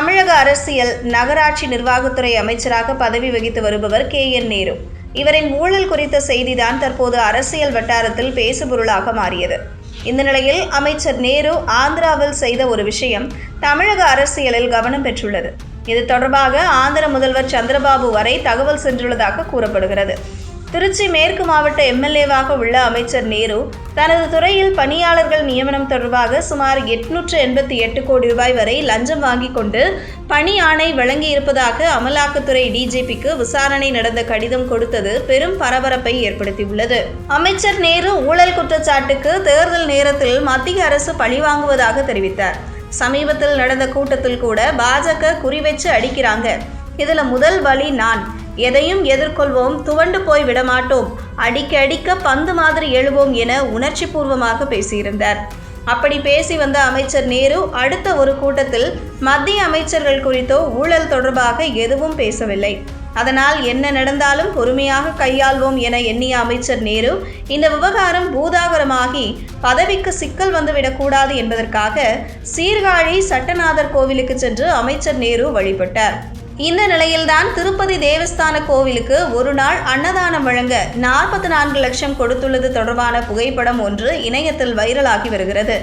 தமிழக அரசியல் நகராட்சி நிர்வாகத்துறை அமைச்சராக பதவி வகித்து வருபவர் கே என் நேரு. இவரின் ஊழல் குறித்த செய்திதான் தற்போது அரசியல் வட்டாரத்தில் பேசுபொருளாக மாறியது. இந்த நிலையில் அமைச்சர் நேரு ஆந்திராவில் செய்த ஒரு விஷயம் தமிழக அரசியலில் கவனம் பெற்றுள்ளது. இது தொடர்பாக ஆந்திர முதல்வர் சந்திரபாபு வரை தகவல் சென்றுள்ளதாக கூறப்படுகிறது. திருச்சி மேற்கு மாவட்ட எம்எல்ஏவாக உள்ள அமைச்சர் நேரு தனது துறையில் பணியாளர்கள் நியமனம் தொடர்பாக சுமார் எட்நூற்று எண்பத்தி எட்டு கோடி ரூபாய் வரை லஞ்சம் வாங்கி கொண்டு பணி ஆணை வழங்கியிருப்பதாக அமலாக்கத்துறை டிஜிபிக்கு விசாரணை நடந்த கடிதம் கொடுத்தது பெரும் பரபரப்பை ஏற்படுத்தியுள்ளது. அமைச்சர் நேரு ஊழல் குற்றச்சாட்டுக்கு தேர்தல் நேரத்தில் மத்திய அரசு பழிவாங்குவதாக தெரிவித்தார். சமீபத்தில் நடந்த கூட்டத்தில் கூட பாஜக குறிவச்சு அடிக்கிறாங்க. இதுல முதல் வழி நான். எதையும் எதிர்கொள்வோம் துவண்டு போய் விடமாட்டோம். அடிக்க அடிக்க பந்து மாதிரி எழுவோம் என உணர்ச்சி பூர்வமாக பேசியிருந்தார். அப்படி பேசி வந்த அமைச்சர் நேரு அடுத்த ஒரு கூட்டத்தில் மத்திய அமைச்சர்கள் குறித்தோ ஊழல் தொடர்பாக எதுவும் பேசவில்லை. அதனால் என்ன நடந்தாலும் பொறுமையாக கையாள்வோம் என எண்ணிய அமைச்சர் நேரு இந்த விவகாரம் பூதாகரமாகி பதவிக்கு சிக்கல் வந்துவிடக்கூடாது என்பதற்காக சீர்காழி சட்டநாதர் கோவிலுக்கு சென்று அமைச்சர் நேரு வழிபட்டார். இந்த நிலையில்தான் திருப்பதி தேவஸ்தான கோவிலுக்கு ஒரு நாள் அன்னதானம் வழங்க நாற்பத்தி நான்கு லட்சம் கொடுத்துள்ளது தொடர்பான புகைப்படம் ஒன்று இணையத்தில் வைரலாகி வருகிறது.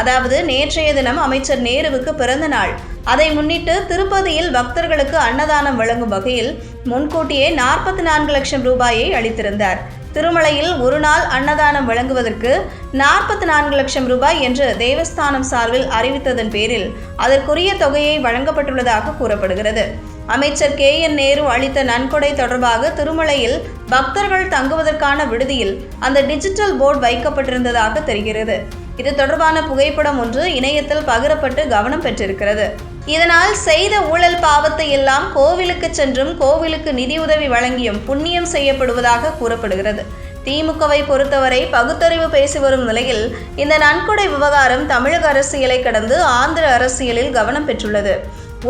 அதாவது நேற்றைய தினம் அமைச்சர் நேருவுக்கு பிறந்த நாள். அதை முன்னிட்டு திருப்பதியில் பக்தர்களுக்கு அன்னதானம் வழங்கும் வகையில் முன்கூட்டியே நாற்பத்தி நான்கு லட்சம் ரூபாயை அளித்திருந்தார். திருமலையில் ஒரு நாள் அன்னதானம் வழங்குவதற்கு நாற்பத்தி நான்கு லட்சம் ரூபாய் என்று தேவஸ்தானம் சார்பில் அறிவித்ததன் பேரில் அதற்குரிய தொகையை வழங்கப்பட்டுள்ளதாக கூறப்படுகிறது. அமைச்சர் கே. என். நேரு அளித்த நன்கொடை தொடர்பாக திருமலையில் பக்தர்கள் தங்குவதற்கான விடுதியில் அந்த டிஜிட்டல் போர்டு வைக்கப்பட்டிருந்ததாக தெரிகிறது. இது தொடர்பான புகைப்படம் ஒன்று இணையத்தில் பகிரப்பட்டு கவனம் பெற்றிருக்கிறது. இதனால் செய்த ஊழல் பாவத்தை எல்லாம் கோவிலுக்கு சென்றும் கோவிலுக்கு நிதியுதவி வழங்கியும் புண்ணியம் செய்யப்படுவதாக கூறப்படுகிறது. திமுகவை பொறுத்தவரை பகுத்தறிவு பேசி வரும் நிலையில் இந்த நன்கொடை விவகாரம் தமிழக அரசியலை கடந்து ஆந்திர அரசியலில் கவனம் பெற்றுள்ளது.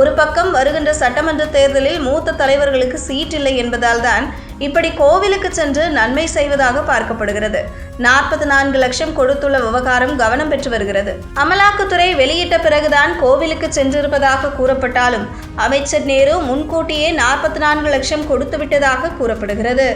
ஒரு பக்கம் வருகின்ற சட்டமன்ற தேர்தலில் மூத்த தலைவர்களுக்கு சீட் இல்லை என்பதால் தான் இப்படி கோவிலுக்கு சென்று நன்மை செய்வதாக பார்க்கப்படுகிறது. நாற்பத்தி நான்கு லட்சம் கொடுத்துள்ள விவகாரம் கவனம் பெற்று வருகிறது. அமலாக்கத்துறை வெளியிட்ட பிறகுதான் கோவிலுக்கு சென்றிருப்பதாக கூறப்பட்டாலும் அமைச்சர் நேரு முன்கூட்டியே நாற்பத்தி நான்கு லட்சம் கொடுத்து விட்டதாக கூறப்படுகிறது.